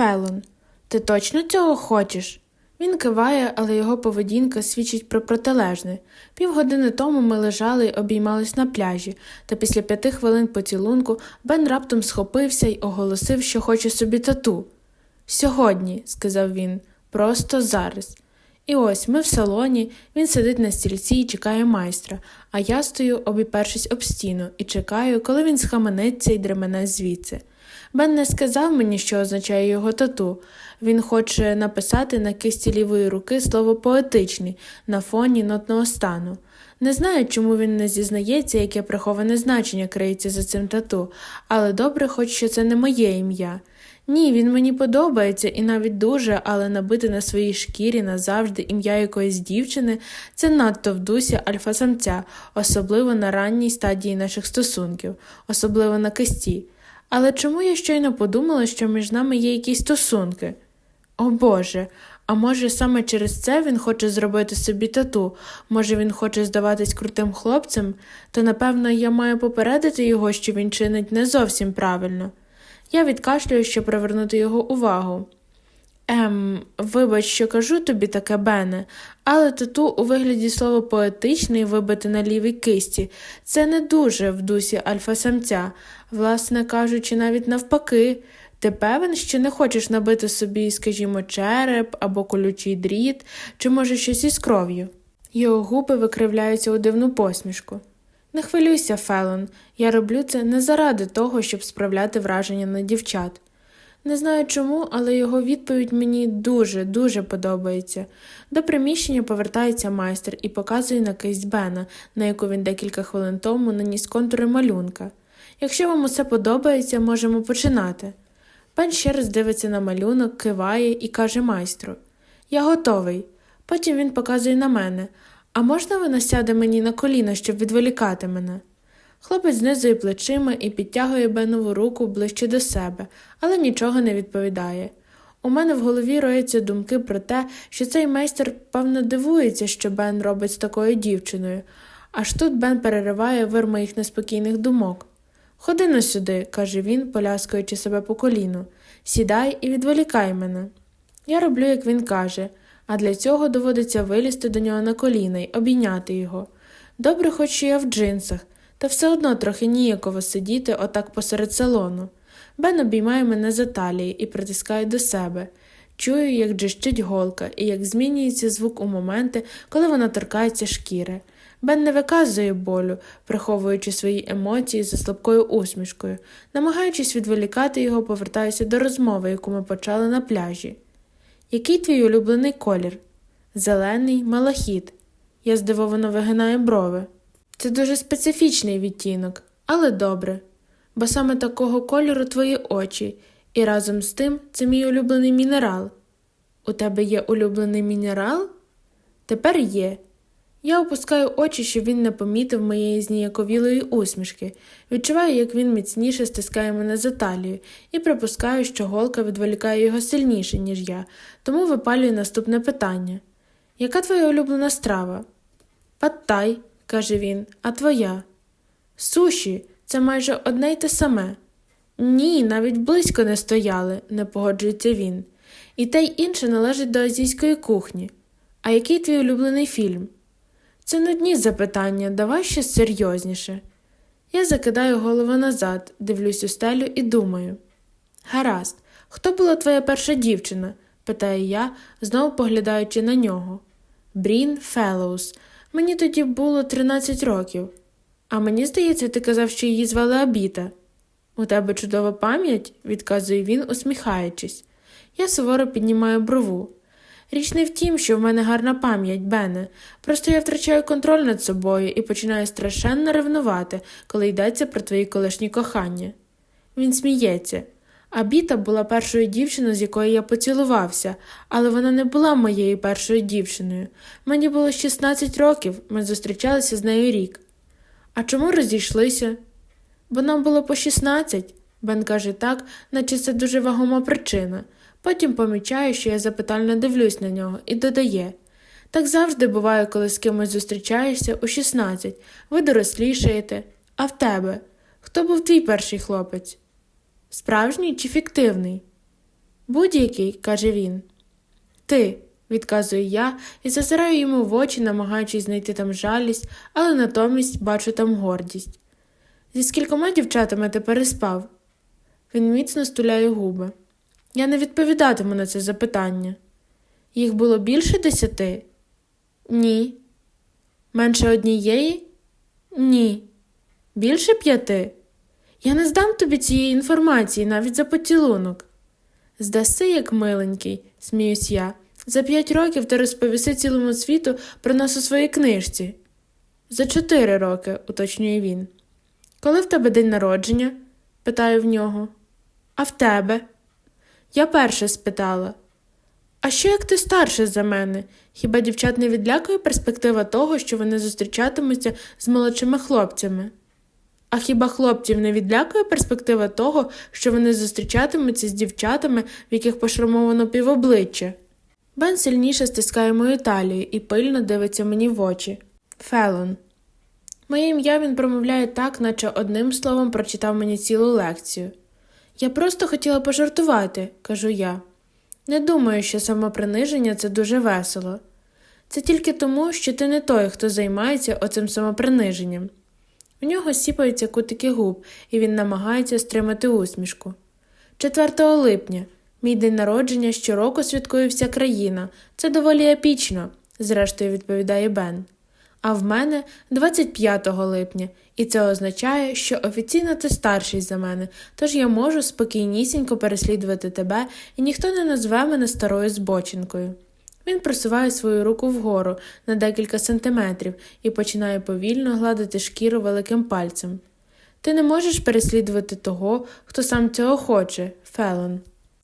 Фелон, ти точно цього хочеш? Він киває, але його поведінка свідчить про протилежне. Півгодини тому ми лежали й обіймались на пляжі, та після п'яти хвилин поцілунку Бен раптом схопився й оголосив, що хоче собі тату. Сьогодні, сказав він, просто зараз. І ось ми в салоні, він сидить на стільці і чекає майстра, а я стою, обіпершись об стіну, і чекаю, коли він схаменеться і дремене звідси. Бен не сказав мені, що означає його тату. Він хоче написати на кисті лівої руки слово поетичний на фоні нотного стану. Не знаю, чому він не зізнається, яке приховане значення криється за цим тату, але добре, хоч що це не моє ім'я. Ні, він мені подобається і навіть дуже, але набити на своїй шкірі назавжди ім'я якоїсь дівчини це надто в дусі альфа-самця, особливо на ранній стадії наших стосунків, особливо на кисті. Але чому я щойно подумала, що між нами є якісь стосунки? О Боже, а може саме через це він хоче зробити собі тату, може він хоче здаватись крутим хлопцем, то напевно я маю попередити його, що він чинить не зовсім правильно. Я відкашлюю, щоб привернути його увагу. Ем, вибач, що кажу тобі таке, Бене, але тату у вигляді слова поетичний вибити на лівій кисті це не дуже в дусі альфа-самця, власне кажучи, навіть навпаки. Ти певен, що не хочеш набити собі, скажімо, череп або колючий дріт, чи може щось із кров'ю? Його губи викривляються у дивну посмішку. Не хвилюйся, Фелон, я роблю це не заради того, щоб справляти враження на дівчат. Не знаю чому, але його відповідь мені дуже, дуже подобається. До приміщення повертається майстер і показує на кисть Бена, на яку він декілька хвилин тому наніс контури малюнка. Якщо вам усе подобається, можемо починати. Бен ще раз дивиться на малюнок, киває і каже майстру Я готовий. Потім він показує на мене. А можна вона сяде мені на коліна, щоб відволікати мене? Хлопець знизує плечима і підтягує Бенову руку ближче до себе, але нічого не відповідає. У мене в голові роються думки про те, що цей майстер, певно, дивується, що Бен робить з такою дівчиною, аж тут Бен перериває вир моїх неспокійних думок. Ходи на сюди, каже він, поляскуючи себе по коліну, сідай і відволікай мене. Я роблю, як він каже, а для цього доводиться вилізти до нього на коліна й обійняти його. Добре, хоч що я в джинсах, та все одно трохи ніяково сидіти отак посеред салону. Бен обіймає мене за талії і притискає до себе. Чую, як джищить голка і як змінюється звук у моменти, коли вона торкається шкіри. Бен не виказує болю, приховуючи свої емоції за слабкою усмішкою. Намагаючись відволікати його, повертаюся до розмови, яку ми почали на пляжі. Який твій улюблений колір? Зелений малахіт. Я здивовано вигинаю брови. Це дуже специфічний відтінок, але добре, бо саме такого кольору твої очі, і разом з тим це мій улюблений мінерал. У тебе є улюблений мінерал? Тепер є. Я опускаю очі, щоб він не помітив моєї зніяковілої усмішки, відчуваю, як він міцніше стискає мене за талію, і припускаю, що голка відволікає його сильніше, ніж я, тому випалюю наступне питання Яка твоя улюблена страва? Паттай, каже він, а твоя? Суші, це майже одне й те саме. Ні, навіть близько не стояли, не погоджується він. І те й інше належить до азійської кухні. А який твій улюблений фільм? Це нудні запитання, давай щось серйозніше. Я закидаю голову назад, дивлюсь у стелю і думаю. Гаразд, хто була твоя перша дівчина? питаю я, знову поглядаючи на нього. Брін Феллоус. Мені тоді було 13 років. А мені здається, ти казав, що її звали Абіта. У тебе чудова пам'ять, відказує він, усміхаючись. Я суворо піднімаю брову. Річ не в тім, що в мене гарна пам'ять, Бене. Просто я втрачаю контроль над собою і починаю страшенно ревнувати, коли йдеться про твої колишні кохання. Він сміється. Абіта була першою дівчиною, з якою я поцілувався, але вона не була моєю першою дівчиною. Мені було 16 років, ми зустрічалися з нею рік. А чому розійшлися? Бо нам було по 16. Бен каже так, наче це дуже вагома причина. Потім помічає, що я запитально дивлюсь на нього, і додає так завжди буває, коли з кимось зустрічаєшся у 16, ви дорослішаєте, а в тебе хто був твій перший хлопець? Справжній чи фіктивний? Будь-який, каже він. Ти, відказую я і зазираю йому в очі, намагаючись знайти там жалість, але натомість бачу там гордість. Зі скількома дівчатами ти переспав? Він міцно стуляє губи. Я не відповідатиму на це запитання. Їх було більше десяти? Ні. Менше однієї? Ні. Більше п'яти? Я не здам тобі цієї інформації навіть за поцілунок. Здаси, як миленький, сміюсь я. За п'ять років ти розповіси цілому світу про нас у своїй книжці. За чотири роки, уточнює він. Коли в тебе день народження? питаю в нього. А в тебе? Я перша спитала. А що як ти старша за мене? Хіба дівчат не відлякує перспектива того, що вони зустрічатимуться з молодшими хлопцями? А хіба хлопців не відлякує перспектива того, що вони зустрічатимуться з дівчатами, в яких пошрамовано півобличчя? Бен сильніше стискає мою талію і пильно дивиться мені в очі. Фелон. Моє ім'я він промовляє так, наче одним словом прочитав мені цілу лекцію. Я просто хотіла пожартувати, кажу я. Не думаю, що самоприниження це дуже весело. Це тільки тому, що ти не той, хто займається оцим самоприниженням. У нього сіпаються кутики губ, і він намагається стримати усмішку. 4 липня, мій день народження щороку святкує вся країна. Це доволі епічно, зрештою відповідає Бен. А в мене 25 липня, і це означає, що офіційно ти старший за мене, тож я можу спокійнісінько переслідувати тебе, і ніхто не назве мене старою збочинкою. Він просуває свою руку вгору на декілька сантиметрів і починає повільно гладити шкіру великим пальцем. Ти не можеш переслідувати того, хто сам цього хоче, Фелон.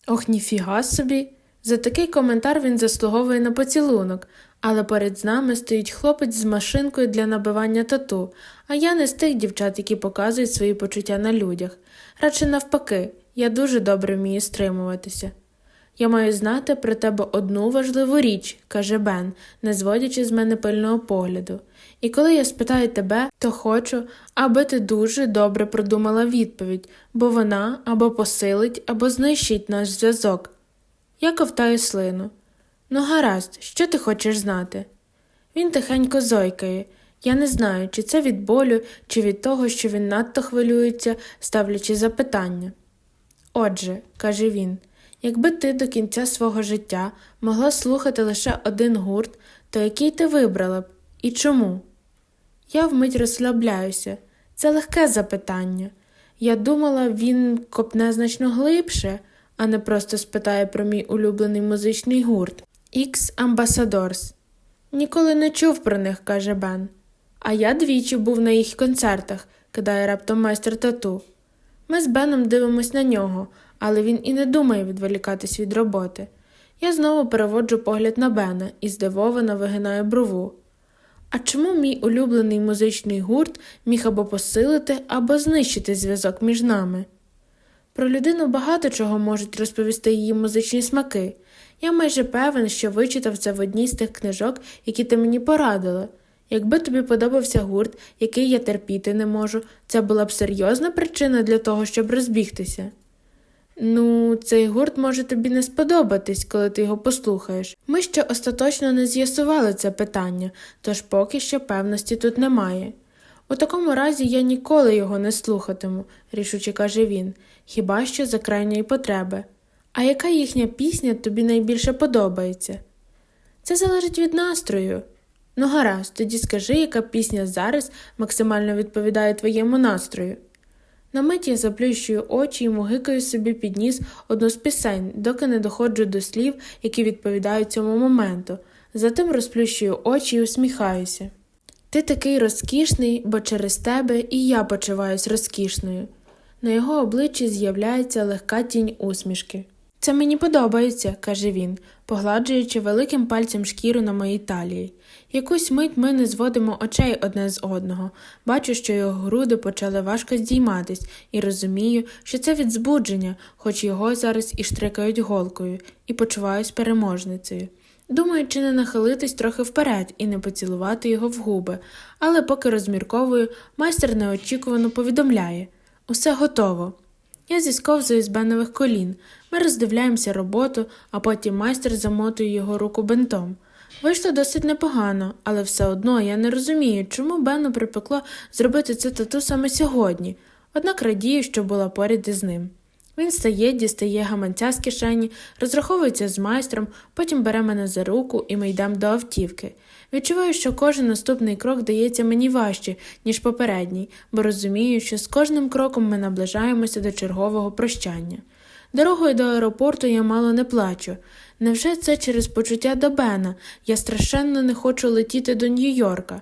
Ох, ніфіга собі. За такий коментар він заслуговує на поцілунок, але перед нами стоїть хлопець з машинкою для набивання тату, а я не з тих дівчат, які показують свої почуття на людях. Радше навпаки, я дуже добре вмію стримуватися. Я маю знати про тебе одну важливу річ, каже Бен, не зводячи з мене пильного погляду. І коли я спитаю тебе, то хочу, аби ти дуже добре продумала відповідь, бо вона або посилить, або знищить наш зв'язок. Я ковтаю слину. Ну, гаразд, що ти хочеш знати? Він тихенько зойкає. Я не знаю, чи це від болю, чи від того, що він надто хвилюється, ставлячи запитання. Отже, каже він, якби ти до кінця свого життя могла слухати лише один гурт, то який ти вибрала б і чому? Я вмить розслабляюся. Це легке запитання. Я думала, він копне значно глибше, а не просто спитає про мій улюблений музичний гурт. Ікс Ambassadors. Ніколи не чув про них, каже Бен. А я двічі був на їх концертах, кидає раптом майстер тату. Ми з Беном дивимось на нього, але він і не думає відволікатись від роботи. Я знову переводжу погляд на Бена і здивовано вигинаю брову. А чому мій улюблений музичний гурт міг або посилити, або знищити зв'язок між нами? Про людину багато чого можуть розповісти її музичні смаки. Я майже певен, що вичитав це в одній з тих книжок, які ти мені порадила. Якби тобі подобався гурт, який я терпіти не можу, це була б серйозна причина для того, щоб розбігтися. Ну, цей гурт може тобі не сподобатись, коли ти його послухаєш. Ми ще остаточно не з'ясували це питання, тож поки що певності тут немає. У такому разі я ніколи його не слухатиму, рішуче каже він, хіба що за крайньої потреби. А яка їхня пісня тобі найбільше подобається? Це залежить від настрою. Ну, гаразд, тоді скажи, яка пісня зараз максимально відповідає твоєму настрою. На мить я заплющую очі і мугикаю собі під ніс одну з пісень, доки не доходжу до слів, які відповідають цьому моменту. Затим розплющую очі і усміхаюся. Ти такий розкішний, бо через тебе і я почуваюсь розкішною. На його обличчі з'являється легка тінь усмішки. Це мені подобається, каже він, погладжуючи великим пальцем шкіру на моїй талії. Якусь мить ми не зводимо очей одне з одного. Бачу, що його груди почали важко здійматись, і розумію, що це від збудження, хоч його зараз і штрикають голкою, і почуваюсь переможницею. Думаю, чи не нахилитись трохи вперед і не поцілувати його в губи, але поки розмірковую, майстер неочікувано повідомляє усе готово. Я зісковзую з бенових колін. Ми роздивляємося роботу, а потім майстер замотує його руку бинтом. Вийшло досить непогано, але все одно я не розумію, чому Бену припекло зробити це тату саме сьогодні, однак радію, що була поряд із ним. Він стає, дістає гаманця з кишені, розраховується з майстром, потім бере мене за руку і ми йдемо до автівки. Відчуваю, що кожен наступний крок дається мені важче, ніж попередній, бо розумію, що з кожним кроком ми наближаємося до чергового прощання. Дорогою до аеропорту я мало не плачу. Невже це через почуття до Бена? Я страшенно не хочу летіти до Нью-Йорка.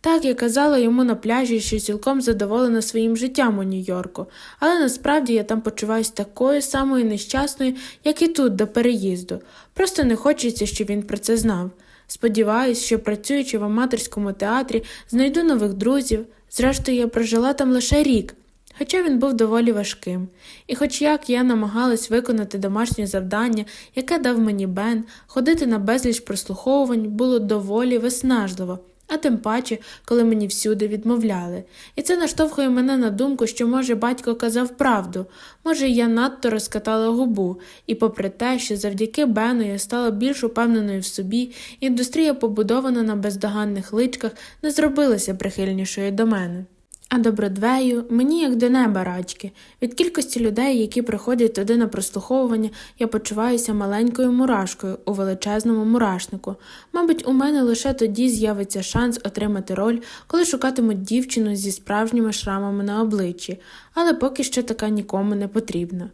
Так, я казала йому на пляжі, що цілком задоволена своїм життям у Нью-Йорку, але насправді я там почуваюся такою самою нещасною, як і тут до переїзду. Просто не хочеться, щоб він про це знав. Сподіваюсь, що працюючи в аматорському театрі, знайду нових друзів. Зрештою, я прожила там лише рік, хоча він був доволі важким. І хоч як я намагалась виконати домашнє завдання, яке дав мені Бен, ходити на безліч прослуховувань було доволі виснажливо. А тим паче, коли мені всюди відмовляли. І це наштовхує мене на думку, що, може, батько казав правду, може, я надто розкатала губу, і попри те, що завдяки Бену я стала більш упевненою в собі, індустрія, побудована на бездоганних личках, не зробилася прихильнішою до мене. А до Бродвею мені як до неба рачки. Від кількості людей, які приходять туди на прослуховування, я почуваюся маленькою мурашкою у величезному мурашнику. Мабуть, у мене лише тоді з'явиться шанс отримати роль, коли шукатимуть дівчину зі справжніми шрамами на обличчі, але поки що така нікому не потрібна.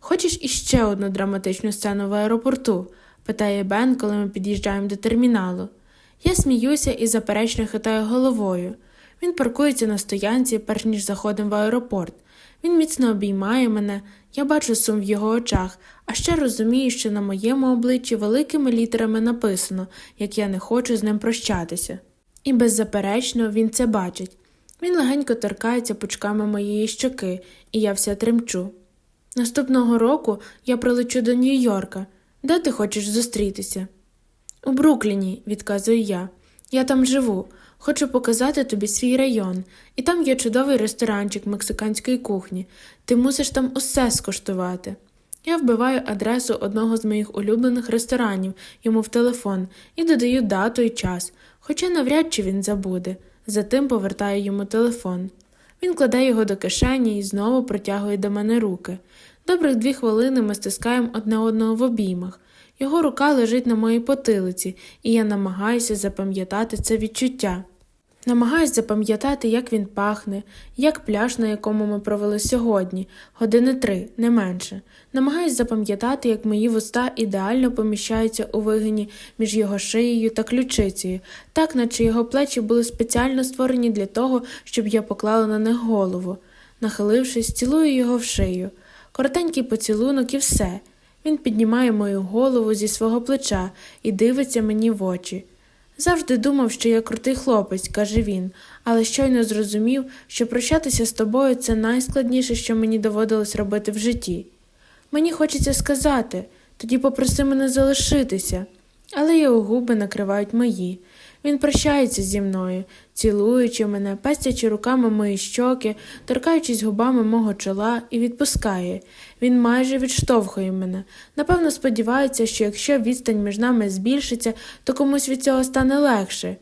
Хочеш іще одну драматичну сцену в аеропорту? питає Бен, коли ми під'їжджаємо до терміналу. Я сміюся і заперечно хитаю головою. Він паркується на стоянці, перш ніж заходимо в аеропорт. Він міцно обіймає мене, я бачу сум в його очах, а ще розумію, що на моєму обличчі великими літерами написано, як я не хочу з ним прощатися. І беззаперечно він це бачить. Він легенько торкається пучками моєї щоки, і я вся тремчу. Наступного року я прилечу до Нью-Йорка. Де ти хочеш зустрітися? У Брукліні, відказую я. Я там живу. Хочу показати тобі свій район, і там є чудовий ресторанчик мексиканської кухні. Ти мусиш там усе скуштувати. Я вбиваю адресу одного з моїх улюблених ресторанів йому в телефон і додаю дату і час, хоча навряд чи він забуде. Затим повертаю йому телефон. Він кладе його до кишені і знову протягує до мене руки. Добрих дві хвилини ми стискаємо одне одного в обіймах. Його рука лежить на моїй потилиці, і я намагаюся запам'ятати це відчуття. Намагаюсь запам'ятати, як він пахне, як пляж, на якому ми провели сьогодні, години три, не менше. Намагаюсь запам'ятати, як мої вуста ідеально поміщаються у вигині між його шиєю та ключицею, так наче його плечі були спеціально створені для того, щоб я поклала на них голову. Нахилившись, цілую його в шию. Коротенький поцілунок і все. Він піднімає мою голову зі свого плеча і дивиться мені в очі. Завжди думав, що я крутий хлопець, каже він, але щойно зрозумів, що прощатися з тобою це найскладніше, що мені доводилось робити в житті. Мені хочеться сказати, тоді попроси мене залишитися, але його губи накривають мої. Він прощається зі мною, цілуючи мене, пестячи руками мої щоки, торкаючись губами мого чола і відпускає. Він майже відштовхує мене. Напевно, сподівається, що якщо відстань між нами збільшиться, то комусь від цього стане легше.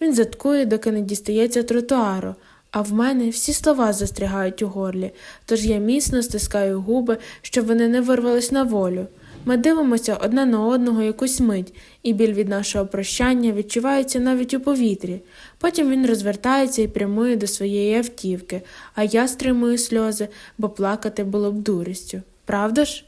Він заткує, доки не дістається тротуару, а в мене всі слова застрягають у горлі, тож я міцно стискаю губи, щоб вони не вирвались на волю. Ми дивимося одне на одного якусь мить, і біль від нашого прощання відчувається навіть у повітрі. Потім він розвертається і прямує до своєї автівки, а я стримую сльози, бо плакати було б дурістю. Правда ж?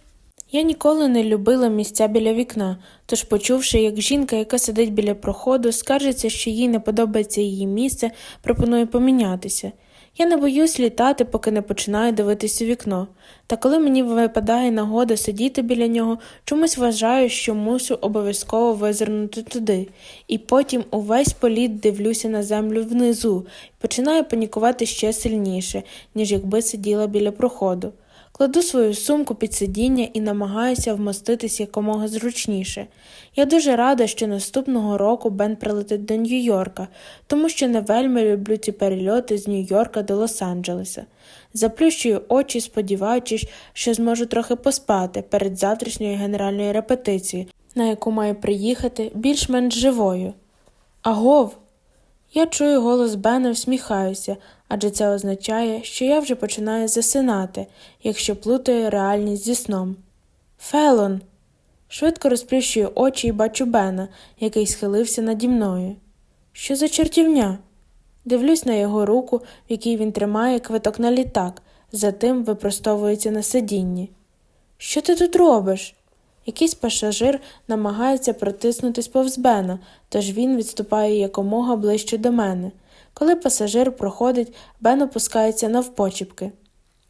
Я ніколи не любила місця біля вікна, тож, почувши, як жінка, яка сидить біля проходу, скаржиться, що їй не подобається її місце, пропонує помінятися. Я не боюсь літати, поки не починаю дивитись у вікно. Та коли мені випадає нагода сидіти біля нього, чомусь вважаю, що мушу обов'язково визирнути туди, і потім увесь політ дивлюся на землю внизу і починаю панікувати ще сильніше, ніж якби сиділа біля проходу. Кладу свою сумку під сидіння і намагаюся вмоститись якомога зручніше. Я дуже рада, що наступного року Бен прилетить до Нью-Йорка, тому що не вельми люблю ці перельоти з Нью-Йорка до Лос-Анджелеса. Заплющую очі, сподіваючись, що зможу трохи поспати перед завтрашньою генеральною репетицією, на яку маю приїхати більш-менш живою. Агов! Я чую голос Бена, всміхаюся, адже це означає, що я вже починаю засинати, якщо плутаю реальність зі сном. Фелон. Швидко розплющую очі і бачу Бена, який схилився наді мною. Що за чертівня? Дивлюсь на його руку, в якій він тримає квиток на літак, затим випростовується на сидінні. Що ти тут робиш? Якийсь пасажир намагається протиснутись повз Бена, тож він відступає якомога ближче до мене. Коли пасажир проходить, Бен опускається навпочіпки.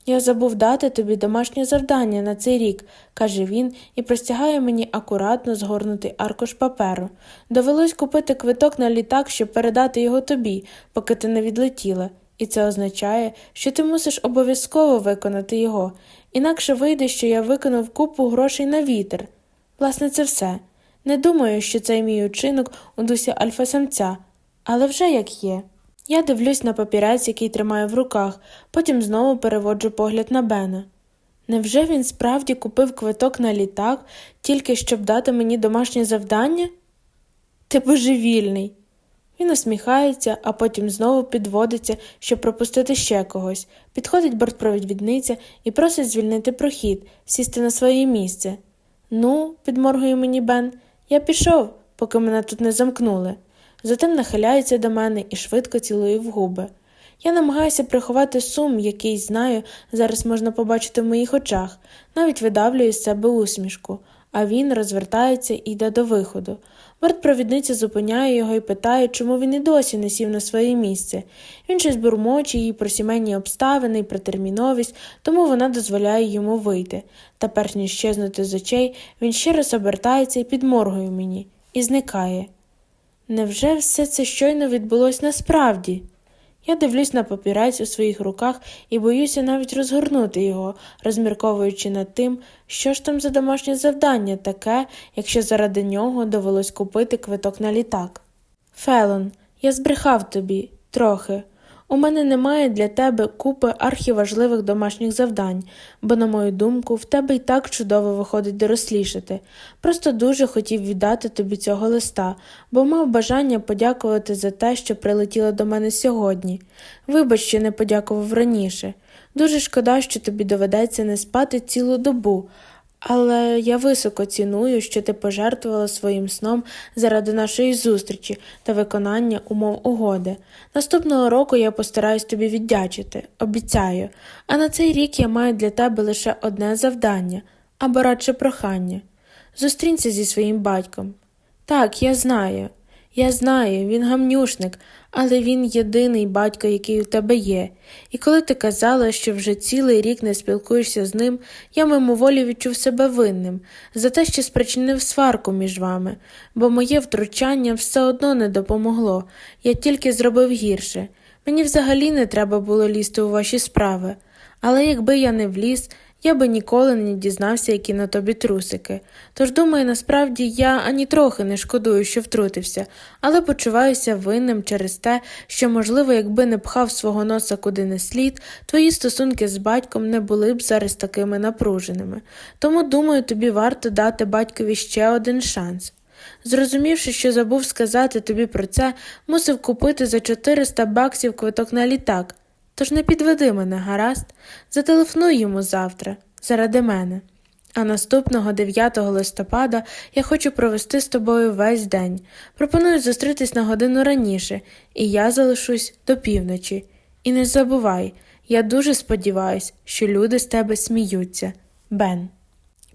Я забув дати тобі домашнє завдання на цей рік, каже він і простягає мені акуратно згорнутий аркуш паперу. Довелось купити квиток на літак, щоб передати його тобі, поки ти не відлетіла, і це означає, що ти мусиш обов'язково виконати його, інакше вийде, що я виконав купу грошей на вітер. Власне, це все. Не думаю, що цей мій учинок у дусі альфа-самця, але вже як є. Я дивлюсь на папірець, який тримаю в руках, потім знову переводжу погляд на Бена. Невже він справді купив квиток на літак, тільки щоб дати мені домашнє завдання? Ти божевільний. Він усміхається, а потім знову підводиться, щоб пропустити ще когось. Підходить бортпровідниця і просить звільнити прохід, сісти на своє місце. Ну, підморгує мені Бен, я пішов, поки мене тут не замкнули. Затим нахиляється до мене і швидко цілує в губи. Я намагаюся приховати сум, який, знаю, зараз можна побачити в моїх очах, навіть видавлюю з себе усмішку, а він розвертається і йде до виходу. Бортпровідниця зупиняє його і питає, чому він і досі не сів на своє місце. Він щось бурмоче їй про сімейні обставини і про терміновість, тому вона дозволяє йому вийти. Та перш ніж щезнути з очей, він ще раз обертається і підморгує мені, і зникає. Невже все це щойно відбулось насправді? Я дивлюсь на папірець у своїх руках і боюся навіть розгорнути його, розмірковуючи над тим, що ж там за домашнє завдання таке, якщо заради нього довелось купити квиток на літак. Фелон, я збрехав тобі трохи. У мене немає для тебе купи архіважливих домашніх завдань, бо, на мою думку, в тебе й так чудово виходить дорослішати. Просто дуже хотів віддати тобі цього листа, бо мав бажання подякувати за те, що прилетіла до мене сьогодні. Вибач, що не подякував раніше. Дуже шкода, що тобі доведеться не спати цілу добу. Але я високо ціную, що ти пожертвувала своїм сном заради нашої зустрічі та виконання умов угоди. Наступного року я постараюсь тобі віддячити, обіцяю, а на цей рік я маю для тебе лише одне завдання або радше прохання. Зустрінься зі своїм батьком. Так, я знаю. Я знаю, він гамнюшник, але він єдиний батько, який у тебе є. І коли ти казала, що вже цілий рік не спілкуєшся з ним, я мимоволі відчув себе винним за те, що спричинив сварку між вами, бо моє втручання все одно не допомогло, я тільки зробив гірше. Мені взагалі не треба було лізти у ваші справи. Але якби я не вліз, я би ніколи не дізнався, які на тобі трусики. Тож, думаю, насправді я ані трохи не шкодую, що втрутився, але почуваюся винним через те, що, можливо, якби не пхав свого носа куди не слід, твої стосунки з батьком не були б зараз такими напруженими. Тому, думаю, тобі варто дати батькові ще один шанс. Зрозумівши, що забув сказати тобі про це, мусив купити за 400 баксів квиток на літак. Тож не підведи мене, гаразд, зателефонуй йому завтра, заради мене. А наступного 9 листопада я хочу провести з тобою весь день. Пропоную зустрітись на годину раніше, і я залишусь до півночі. І не забувай, я дуже сподіваюся, що люди з тебе сміються. Бен.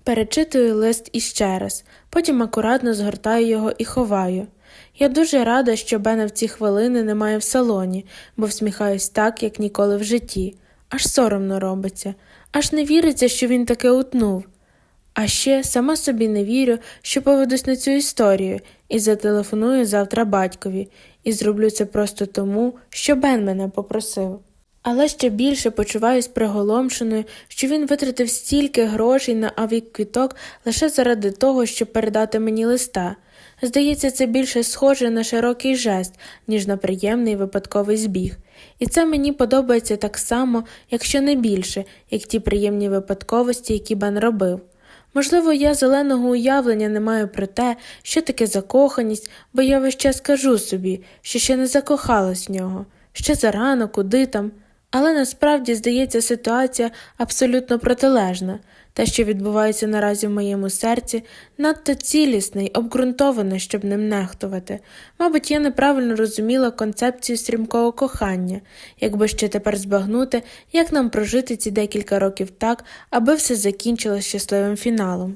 Перечитую лист іще раз, потім акуратно згортаю його і ховаю. Я дуже рада, що Бена в ці хвилини немає в салоні, бо всміхаюсь так, як ніколи в житті. Аж соромно робиться, аж не віриться, що він таке утнув. А ще сама собі не вірю, що поведусь на цю історію і зателефоную завтра батькові, і зроблю це просто тому, що Бен мене попросив. Але ще більше почуваюсь приголомшеною, що він витратив стільки грошей на авіквіток лише заради того, щоб передати мені листа. Здається, це більше схоже на широкий жест, ніж на приємний випадковий збіг. І це мені подобається так само, якщо не більше, як ті приємні випадковості, які Бен робив. Можливо, я зеленого уявлення не маю про те, що таке закоханість, бо я весь час кажу собі, що ще не закохалась в нього, ще зарано, куди там. Але насправді, здається, ситуація абсолютно протилежна. Те, що відбувається наразі в моєму серці, надто цілісне й обґрунтоване, щоб ним нехтувати. Мабуть, я неправильно розуміла концепцію стрімкого кохання, якби ще тепер збагнути, як нам прожити ці декілька років так, аби все закінчилось щасливим фіналом.